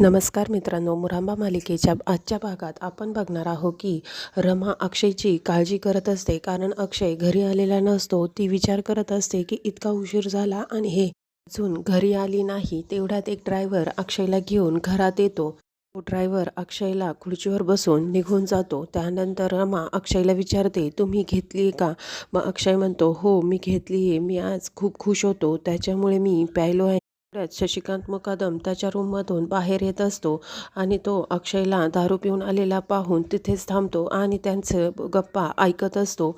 नमस्कार मित्रांनो मुरांबा मालिकेच्या आजच्या भागात आपण बघणार आहोत की रमा अक्षयची काळजी करत असते कारण अक्षय घरी आलेला नसतो. ती विचार करत असते की इतका उशीर झाला आणि हे अजून घरी आली नाही तेवढ्यात एक ड्रायव्हर अक्षयला घेऊन घरात येतो. तो ड्रायव्हर अक्षयला खुर्चीवर बसून निघून जातो. त्यानंतर रमा अक्षयला विचारते तुम्ही घेतली का? मग अक्षय म्हणतो हो मी घेतली आहे मी आज खूप खुश होतो. त्याच्यामुळे मी प्यायलो आहे. शशिकांत मुकादम त्याच्या रूममधून बाहेर येत असतो आणि तो अक्षयला दारू पिऊन आलेला पाहून तिथेच थांबतो आणि त्यांचं गप्पा ऐकत असतो.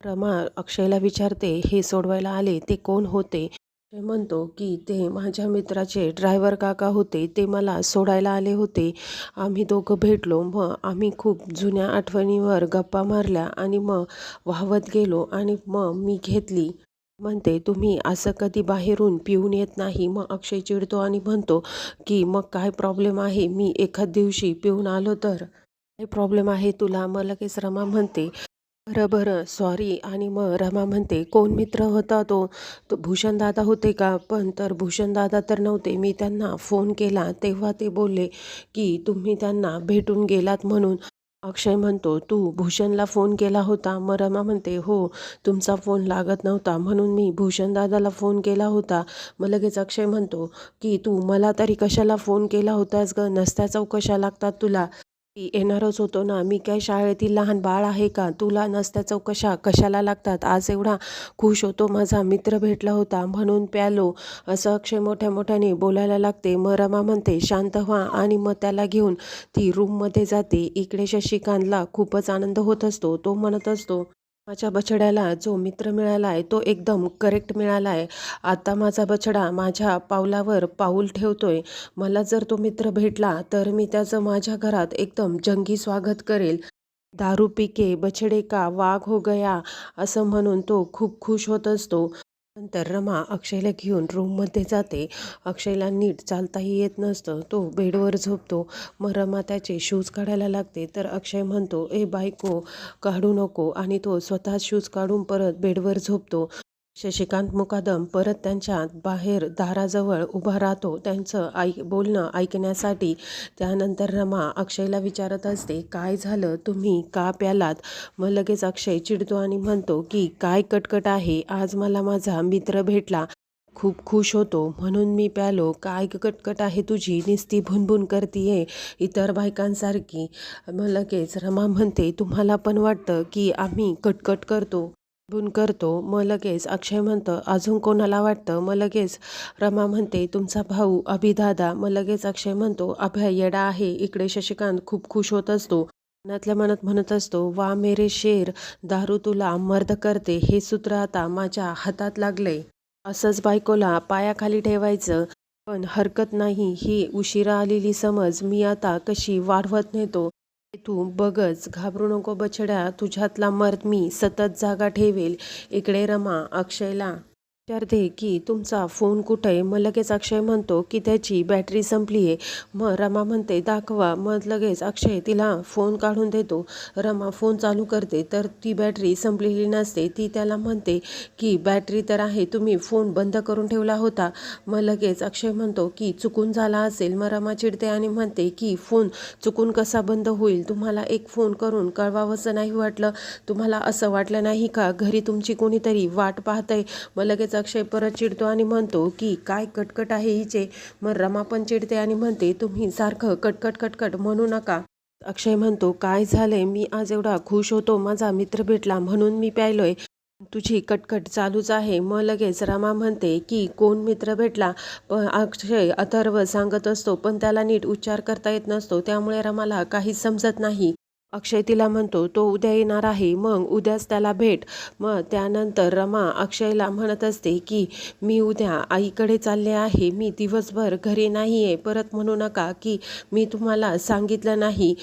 रमा अक्षयला विचारते हे सोडवायला आले ते कोण होते? अक्षय म्हणतो की ते माझ्या मित्राचे ड्रायव्हर काका होते ते मला सोडायला आले होते. आम्ही दोघं भेटलो मग आम्ही खूप जुन्या आठवणीवर गप्पा मारल्या आणि मग वाहवत गेलो आणि मग मी घेतली. म्हणते तुम्ही असं कधी बाहेरून पिऊन येत नाही. मग अक्षय चिडतो आणि म्हणतो की मग काय प्रॉब्लेम आहे? मी एखाद दिवशी पिऊन आलो तर. काय प्रॉब्लेम आहे तुला? मग लगेच रमा म्हणते बरं बरं सॉरी आणि मग रमा म्हणते कोण मित्र होता तो? तो भूषणदादा होते का? पण तर भूषण दादा तर नव्हते. मी त्यांना फोन केला तेव्हा ते बोलले की तुम्ही त्यांना भेटून गेलात म्हणून. अक्षय म्हणतो तू भूषणला फोन केला होता. मग रमा म्हणते हो तुमचा फोन लागत नव्हता म्हणून मी भूषण दादाला फोन केला होता. मग लगेच अक्षय म्हणतो की तू मला तरी कशाला फोन केला होतास ग? नसत्या चौकशा लागतात तुला. येणारच होतो ना. मी काय शाळेतील लहान बाळ आहे का? तुला नसत्या चौकशा कशाला लागतात? आज एवढा खुश होतो माझा मित्र भेटला होता. म्हणून प्यालो. असं अक्षय मोठ्या मोठ्याने बोलायला लागते. मग रमा म्हणते शांत व्हा आणि मग त्याला घेऊन ती रूममध्ये जाते. इकडे शशिकांतला खूपच आनंद होत असतो. तो म्हणत असतो माझ्या बछड्याला जो मित्र मिळाला आहे तो एकदम करेक्ट मिळाला आहे आता माझा बछडा माझ्या पावलावर पाऊल ठेवतो आहे मला जर तो मित्र भेटला तर मी त्याचं माझ्या घरात एकदम जंगी स्वागत करेल. दारू पिके बछडे का वाघ हो गया असं म्हणून तो खूप खुश होत असतो. नंतर रमा अक्षयला घेऊन रूममध्ये जाते. अक्षयला नीट चालताही येत नसतं. तो बेडवर झोपतो. मग रमा त्याचे शूज काढायला लागते. तर अक्षय म्हणतो ए बायको काढू नको. आणि तो स्वतः शूज काढून परत बेडवर झोपतो. शशिकांत मुकादम परत त्यांच्या बाहेर दाराजवळ उभा राहतो. त्यांचं ऐक बोलणं ऐकण्यासाठी त्यानंतर रमा अक्षयला विचारत असते काय झालं? तुम्ही का प्यालात? मग लगेच अक्षय चिडतो आणि म्हणतो की काय कटकट आहे? आज मला माझा मित्र भेटला. खूप खुश होतो. म्हणून मी प्यालो. काय कटकट आहे तुझी? निस्ती भुनभुन करतीये इतर बायकांसारखी. मग लगेच रमा म्हणते तुम्हाला पण वाटतं की आम्ही कटकट करतो. बुन करतो मग लगेच अक्षय म्हणतं अजून कोणाला वाटतं? मग लगेच रमा म्हणते तुमचा भाऊ अभिदादा. मग लगेच अक्षय म्हणतो अभय येडा आहे. इकडे शशिकांत खूप खुश होत असतो. मनातल्या मनात म्हणत असतो वा मेरे शेर दारू तुला मर्द करते. हे सूत्र आता माझ्या हातात लागले असंच बायकोला पायाखाली ठेवायचं पण हरकत नाही. ही उशिरा आलेली समज मी आता कशी वाढवत नेतो. तू बघच घाबरू नको बछड्या तुझ्यातला मर्द मी सतत जागा ठेवेल. इकडे रमा अक्षयला विचारते की तुमचा फोन कुठे? आहे मग लगेच अक्षय म्हणतो की त्याची बॅटरी संपली आहे. मग रमा म्हणते दाखवा. मग लगेच अक्षय तिला फोन काढून देतो. रमा फोन चालू करते तर ती बॅटरी संपलेली नसते. ती त्याला म्हणते की बॅटरी तर आहे तुम्ही फोन बंद करून ठेवला होता. मग लगेच अक्षय म्हणतो की चुकून झाला असेल. मग रमा चिडते आणि म्हणते की फोन चुकून कसा बंद होईल? तुम्हाला एक फोन करून कळवावंसं नाही वाटलं? तुम्हाला असं वाटलं नाही का? घरी तुमची कोणीतरी वाट पाहतंय. मग लगेच अक्षय परत चिडतो आणि म्हणतो की काय कटकट आहे हिचे. मग रमा पण चिडते आणि म्हणते तुम्ही सारखं कटकट कटकट म्हणू नका. अक्षय म्हणतो काय झालंय? मी आज एवढा खुश होतो. माझा मित्र भेटला म्हणून मी प्यायलोय. तुझी कटकट चालूच आहे. मग लगेच रमा म्हणते की कोण मित्र भेटला? पण अक्षय अथर्व सांगत असतो पण त्याला नीट उच्चार करता येत नसतो. त्यामुळे रमाला काहीच समजत नाही. अक्षय तिला म्हणतो तो उद्या येणार आहे मग उद्याच त्याला भेट. मग त्यानंतर रमा अक्षयला म्हणत असते की मी उद्या आईकडे चालले आहे मी दिवसभर घरी नाही आहे परत म्हणू नका की मी तुम्हाला सांगितलं नाही.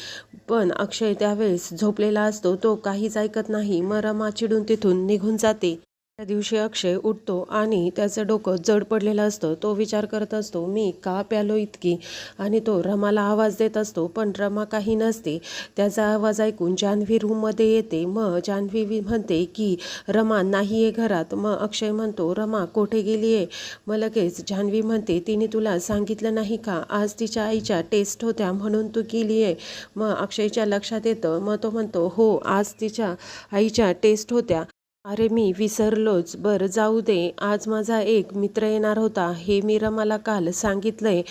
पण अक्षय त्यावेळेस झोपलेला असतो तो काहीच ऐकत नाही. मग रमा चिडून तिथून निघून जाते. त्या दिवशी अक्षय उठतो आणि त्याचं डोकं जड पडलेलं असतं. तो विचार करत असतो मी का प्यालो इतकी? आणि तो रमाला आवाज देत असतो पण रमा काही नसते. त्याचा आवाज ऐकून जान्हवी रूममध्ये येते. मग जान्हवी म्हणते की रमा नाही आहे घरात. मग अक्षय म्हणतो रमा कोठे गेली आहे मग लगेच जान्हवी म्हणते तिने तुला सांगितलं नाही का? आज तिच्या आईच्या टेस्ट होत्या म्हणून तू गेली आहे मग अक्षयच्या लक्षात येतं. मग तो म्हणतो हो आज तिच्या आईच्या टेस्ट होत्या. अरे मी विसरलोच. बरं जाऊ दे. आज माझा एक मित्र येणार होता. हे मी रमाला काल सांगितलंय.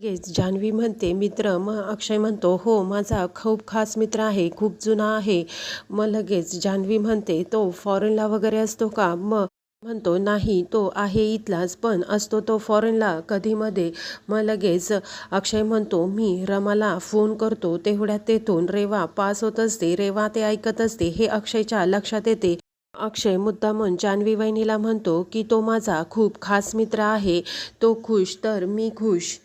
लगेच जान्हवी म्हणते मित्र मग अक्षय म्हणतो हो माझा खूप खास मित्र आहे खूप जुना आहे. मग लगेच जान्हवी म्हणते तो फॉरेनला वगैरे असतो का? मग म्हणतो नाही तो आहे इथलाच पण असतो तो फॉरेनला कधीमध्ये मग लगेच अक्षय म्हणतो मी रमाला फोन करतो तेवढ्यात तेथून रेवा पास होत असते रेवा ते ऐकत असते हे अक्षयच्या लक्षात येते. अक्षय मुद्दामून जान्हवी वहिनीला म्हणतो की तो माझा खूप खास मित्र आहे. तो खुश तर मी खुश.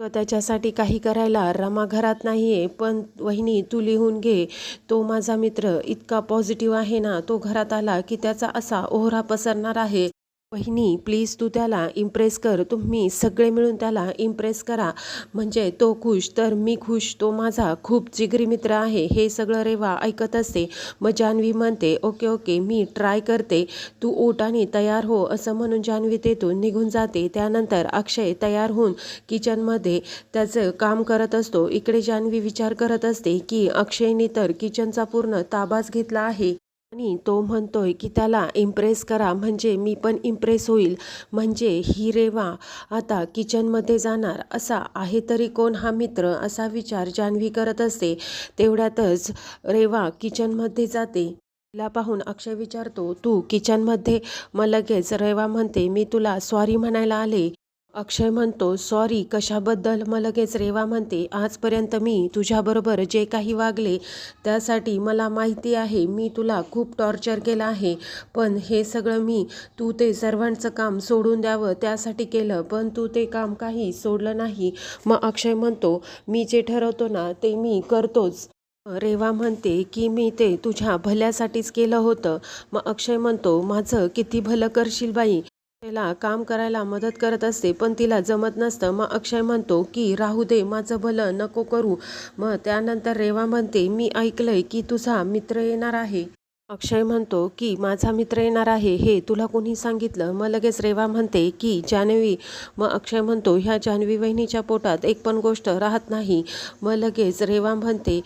क त्याच्यासाठी काही करायला रमा घरात नाही आहे पण वहिनी तू लिहून घे. तो माझा मित्र इतका पॉझिटिव्ह आहे ना तो घरात आला की त्याचा असा ओहरा पसरणार आहे. वहिनी प्लीज तू त्याला इम्प्रेस कर. तुम्ही सगळे मिळून त्याला इम्प्रेस करा. म्हणजे तो खुश तर मी खुश. तो माझा खूप जिगरी मित्र आहे. हे सगळं रेवा ऐकत असते. मग जान्हवी म्हणते ओके ओके मी ट्राय करते. तू ओट आणि तयार हो. असं म्हणून जान्हवी तेथून निघून जाते. त्यानंतर अक्षय तयार होऊन किचनमध्ये त्याचं काम करत असतो. इकडे जान्हवी विचार करत असते की अक्षयने तर किचनचा पूर्ण ताबाच घेतला आहे. आणि तो म्हणतोय की त्याला इम्प्रेस करा. म्हणजे मी पण इम्प्रेस होईल. म्हणजे ही रेवा आता किचनमध्ये जाणार. असा आहे तरी कोण हा मित्र? असा विचार जान्हवी करत असते. तेवढ्यातच रेवा किचनमध्ये जाते. तिला पाहून अक्षय विचारतो तू किचनमध्ये मग लगेच रेवा म्हणते मी तुला सॉरी म्हणायला आले. अक्षय म्हणतो सॉरी कशाबद्दल? मग लगेच रेवा म्हणते आजपर्यंत मी तुझ्याबरोबर जे काही वागले त्यासाठी मला माहिती आहे मी तुला खूप टॉर्चर केलं आहे पण हे सगळं मी तू ते सर्वांचं काम सोडून द्यावं त्यासाठी केलं पण तू ते काम काही सोडलं नाही. मग अक्षय म्हणतो मी जे ठरवतो ना ते मी करतोच. रेवा म्हणते की मी ते तुझ्या भल्यासाठीच केलं होतं. मग अक्षय म्हणतो माझं किती भलं करशील बाई त्याला काम करायला मदत करत असते पण तिला जमत नसतं. मग अक्षय म्हणतो की राहू दे माझं भलं नको करू. मग त्यानंतर रेवा म्हणते मी ऐकलंय की तुझा मित्र येणार आहे. अक्षय म्हणतो की माझा मित्र येणार आहे हे तुला कोणी सांगितलं? मग लगेच रेवा म्हणते की जान्हवी मग अक्षय म्हणतो ह्या जान्हवी वहिनीच्या पोटात एक पण गोष्ट राहत नाही. मग लगेच रेवा म्हणते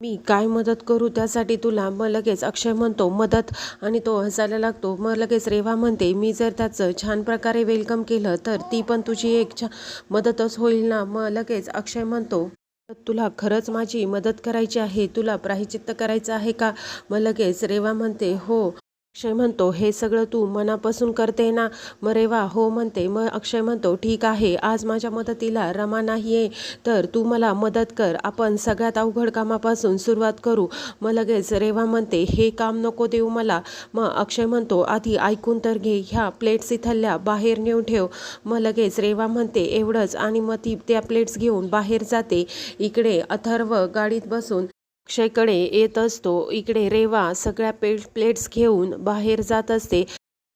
मी काय मदत करू त्यासाठी तुला? मग लगेच अक्षय म्हणतो मदत. आणि तो हसायला लागतो. मग लगेच रेवा म्हणते मी जर त्याचं छान प्रकारे वेलकम केलं तर ती पण तुझी एक छा मदतच होईल ना? मग लगेच अक्षय म्हणतो तुला खरंच माझी मदत करायची आहे? तुला प्रायचित्त करायचं आहे का? मग लगेच रेवा म्हणते हो. अक्षय म्हणतो हे सगळं तू मनापासून करते ना? मग रेवा हो म्हणते. मग अक्षय म्हणतो ठीक आहे आज माझ्या मदतीला रमा नाही आहे तर तू मला मदत कर. आपण सगळ्यात अवघड कामापासून सुरुवात करू. मग लगेच रेवा म्हणते हे काम नको देऊ मला. मग अक्षय म्हणतो आधी ऐकून तर घे ह्या प्लेट्स इथल्या बाहेर नेऊन ठेव. मग लगेच रेवा म्हणते एवढंच आणि मग ती त्या प्लेट्स घेऊन बाहेर जाते. इकडे अथर्व गाडीत बसून अक्षयकडे येत असतो. इकडे रेवा सगळ्या पे प्लेट्स घेऊन बाहेर जात असते.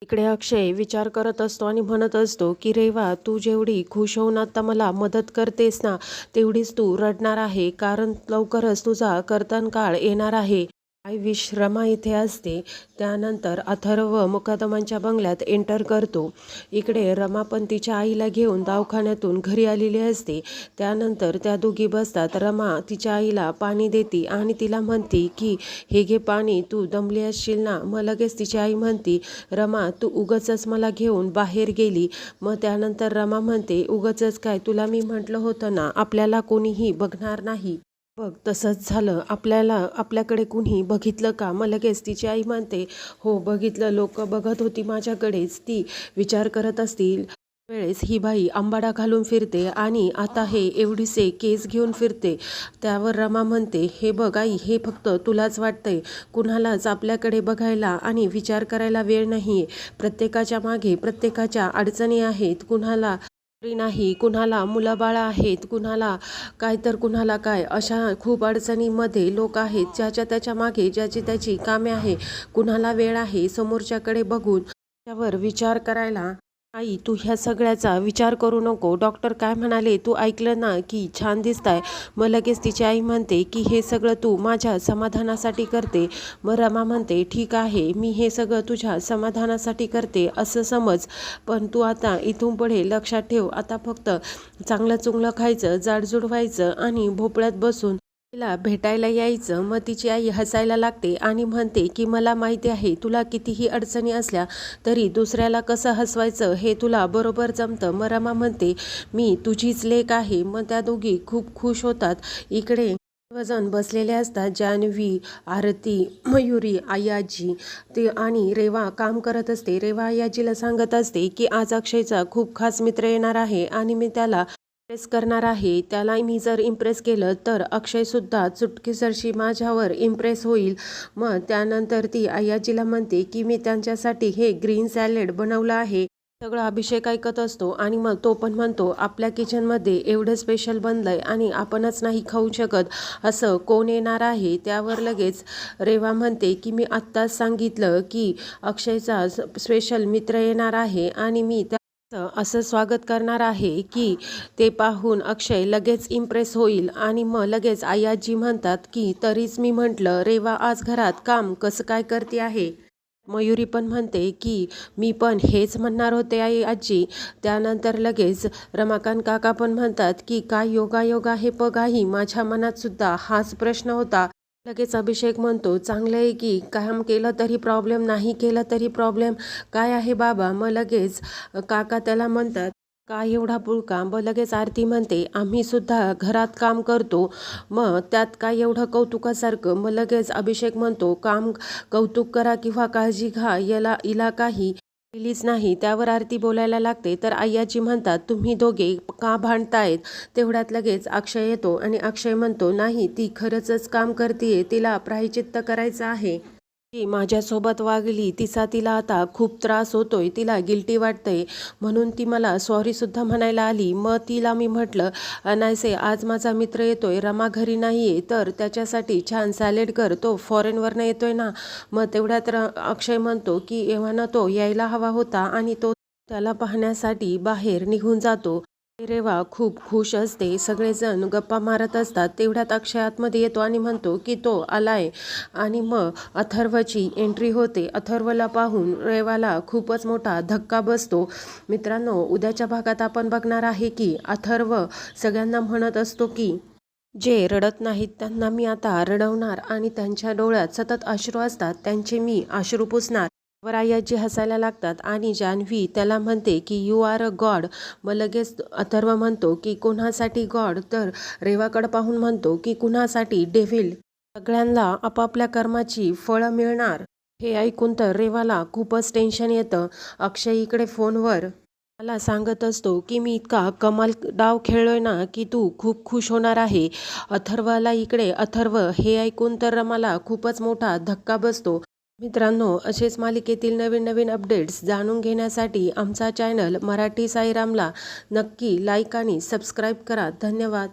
इकडे अक्षय विचार करत असतो आणि म्हणत असतो की रेवा तू जेवढी खुश होऊन आता मला मदत करतेस ना तेवढीच तू रडणार आहे. कारण लवकरच तुझा कर्तन काळ येणार आहे. आय विश रमा इथे असते. त्यानंतर अथर्व मुकादमांच्या बंगल्यात एंटर करतो. इकडे रमा पण तिच्या आईला घेऊन दवाखान्यातून घरी आलेली असते. त्यानंतर त्या दोघी बसतात. रमा तिच्या आईला पाणी देते आणि तिला म्हणते की हे घे पाणी तू दमली असशील ना? मग लगेच तिची आई म्हणते रमा तू उगचच मला घेऊन बाहेर गेली. मग त्यानंतर रमा म्हणते उगचच काय तुला मी म्हटलं होतं ना आपल्याला कोणीही बघणार नाही. बघ तसंच झालं. आपल्याला आपल्याकडे कुणी बघितलं का? मग लगेच तिची आई म्हणते हो बघितलं. लोक बघत होती माझ्याकडेच. ती विचार करत असतील. वेळेस ही बाई आंबाडा घालून फिरते आणि आता हे एवढीसे केस घेऊन फिरते. त्यावर रमा म्हणते हे बघ आई हे फक्त तुलाच वाटतंय. कुणालाच आपल्याकडे बघायला आणि विचार करायला वेळ नाही आहे प्रत्येकाच्या मागे प्रत्येकाच्या अडचणी आहेत. कुणाला नाही. कुणाला मुलाबाळं आहेत कुणाला काय तर कुणाला काय. अशा खूप अडचणीमध्ये लोक आहेत ज्याच्या त्याच्यामागे ज्याची त्याची कामे आहे. कुणाला वेळ आहे समोरच्याकडे बघून त्यावर विचार करायला आई तू ह्या सगळ्याचा विचार करू नको. डॉक्टर काय म्हणाले तू ऐकलं ना की छान दिसताय. मग लगेच तिची आई म्हणते की हे सगळं तू माझ्या समाधानासाठी करते. मग रमा म्हणते ठीक आहे मी हे सगळं तुझ्या समाधानासाठी करते असं समज. पण तू आता इथून पुढे लक्षात ठेव. आता फक्त चांगलं चुंगलं खायचं जाडजूड व्हायचं आणि भोपळ्यात बसून तिला भेटायला यायचं मग तिची आई हसायला लागते आणि म्हणते की मला माहिती आहे तुला कितीही अडचणी असल्या तरी दुसऱ्याला कसं हसवायचं हे तुला बरोबर जमतं. मग रमा म्हणते मी तुझीच लेक आहे. मग त्या दोघी खूप खुश होतात. इकडे सर्वजण बसलेले असतात. जान्हवी आरती मयुरी आयाजी ते आणि रेवा काम करत असते. रेवा आयाजीला सांगत असते की आज अक्षयचा खूप खास मित्र येणार आहे आणि मी त्याला इम्प्रेस करणार आहे त्याला मी जर इम्प्रेस केलं तर अक्षयसुद्धा चुटकीसरशी माझ्यावर इम्प्रेस होईल. मग त्यानंतर ती आयाजीला म्हणते की मी त्यांच्यासाठी हे ग्रीन सॅलेड बनवलं आहे. सगळं अभिषेक ऐकत असतो आणि मग तो पण म्हणतो आपल्या किचनमध्ये एवढं स्पेशल बनलं आहे आणि आपणच नाही खाऊ शकत असं कोण येणार आहे? त्यावर लगेच रेवा म्हणते की मी आत्ताच सांगितलं की अक्षयचा स्पेशल मित्र येणार आहे आणि मी त्या असं स्वागत करणार आहे की ते पाहून अक्षय लगेच इम्प्रेस होईल आणि मग लगेच आयाजी म्हणतात की तरीच मी म्हटलं रेवा आज घरात काम कसं काय करते आहे? मयुरी पण म्हणते की मी पण हेच म्हणणार होते आई आजी त्यानंतर लगेच रमाकांत काका पण म्हणतात की काय योगायोग आहे बघाही माझ्या मनात सुद्धा हाच प्रश्न होता. लगेच अभिषेक म्हणतो चांगलं आहे की काम केलं तरी प्रॉब्लेम नाही केलं तरी प्रॉब्लेम काय आहे बाबा? मग लगेच काका त्याला म्हणतात काय एवढा पुळका मग लगेच आरती म्हणते आम्ही सुद्धा घरात काम करतो. मग त्यात काय एवढं कौतुकासारखं? मग लगेच अभिषेक म्हणतो काम कौतुक करा किंवा काळजी घ्या याला इला काही केलीच नाही त्यावर आरती बोलायला लागते. तर आय्याजी म्हणतात तुम्ही दोघे का भांडतायत? तेवढ्यात लगेच अक्षय येतो आणि अक्षय म्हणतो नाही ती खरंच काम करते तिला प्रायचित्त करायचं आहे. ती माझ्यासोबत वागली तिचा तिला आता खूप त्रास होतोय तिला गिल्टी वाटतंय. म्हणून ती मला सॉरीसुद्धा म्हणायला आली. मग तिला मी म्हटलं अनायसे आज माझा मित्र येतोय रमा घरी नाही आहे तर त्याच्यासाठी छान सॅलेड कर. तो फॉरेनवरनं येतोय ना. मग तेवढ्यात र अक्षय म्हणतो की एव्हाना तो यायला हवा होता आणि तो त्याला पाहण्यासाठी बाहेर निघून जातो. रेवा खूप खुश असते. सगळेजण गप्पा मारत असतात. तेवढ्यात अक्षय आतमध्ये येतो आणि म्हणतो की तो आलाय. आणि मग अथर्वची एंट्री होते. अथर्वला पाहून रेवाला खूपच मोठा धक्का बसतो. मित्रांनो उद्याच्या भागात आपण बघणार आहे की अथर्व सगळ्यांना म्हणत असतो की जे रडत नाहीत त्यांना मी आता रडवणार आणि त्यांच्या डोळ्यात सतत अश्रू असतात. त्यांचे मी अश्रू पुसणार. वरायजी हसायला लागतात आणि जान्हवी त्याला म्हणते की यू आर अ गॉड मग लगेच अथर्व म्हणतो की कुणासाठी गॉड तर रेवाकडं पाहून म्हणतो की कुणासाठी? डेव्हिल सगळ्यांना आपापल्या कर्माची फळं मिळणार. हे ऐकून तर रेवाला खूपच टेन्शन येतं. अक्षय इकडे फोनवर मला सांगत असतो की मी इतका कमाल डाव खेळलोय ना की तू खूप खुश होणार आहे. अथर्वला इकडे अथर्व हे ऐकून तर मला खूपच मोठा धक्का बसतो. मित्रांनो असेच मालिकेतील नवीन नवीन अपडेट्स जाणून घेण्यासाठी आमचा चॅनल मराठी साईरामला नक्की लाईक आणि सबस्क्राईब करा. धन्यवाद.